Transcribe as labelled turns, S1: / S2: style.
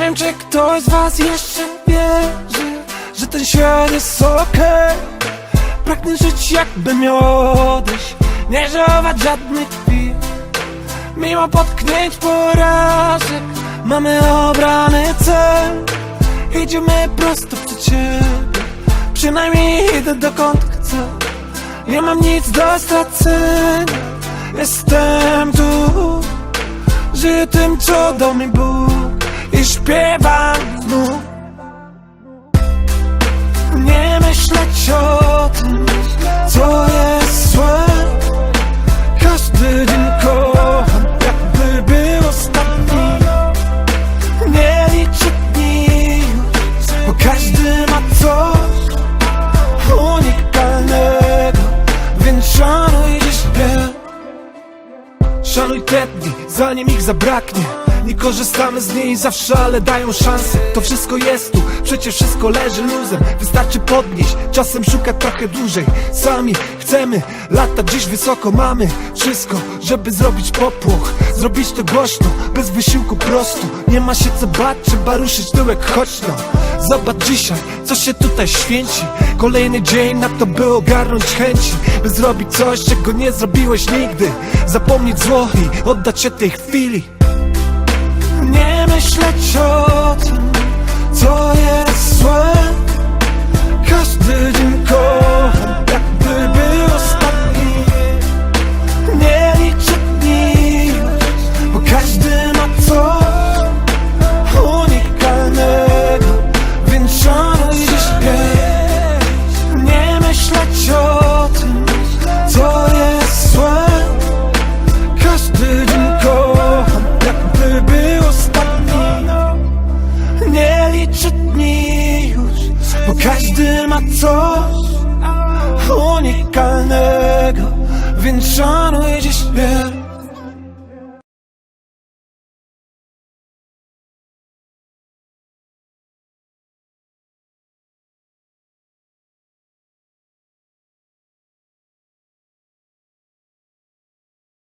S1: wiem, czy ktoś z was jeszcze wierzy Że ten świat jest okej. Pragnę żyć jakby miał odejść Nie żałować żadnych chwil. Mimo potknięć porażek Mamy obrany cel. Idziemy prosto przed siebie Przynajmniej idę dokąd chcę. Nie mam nic do stracenia Jestem tu Żyję tym, co do mi Bóg I śpiewam znów Nie myśleć o tym, co jest złe. Każdy dzień kocham, jakby był ostatni. Nie liczę dni bo każdy ma coś unikalnego. Więc szanuj dziś Szanuj te dni, zanim ich zabraknie Nie korzystamy z niej zawsze, ale dają szansę. To wszystko jest tu, przecież wszystko leży luzem. Wystarczy podnieść, czasem szukać trochę dłużej. Sami chcemy, lata gdzieś wysoko mamy. Wszystko, żeby zrobić popłoch. Zrobić to głośno, bez wysiłku prostu Nie ma się co bać, trzeba ruszyć tyłek, chodź no Zobacz dzisiaj, co się tutaj święci. Kolejny dzień na to, by ogarnąć chęci. By zrobić coś, czego nie zrobiłeś nigdy. Zapomnieć zło i oddać się tej chwili każdy ma coś unikalnego Więc szanuj dziś dnie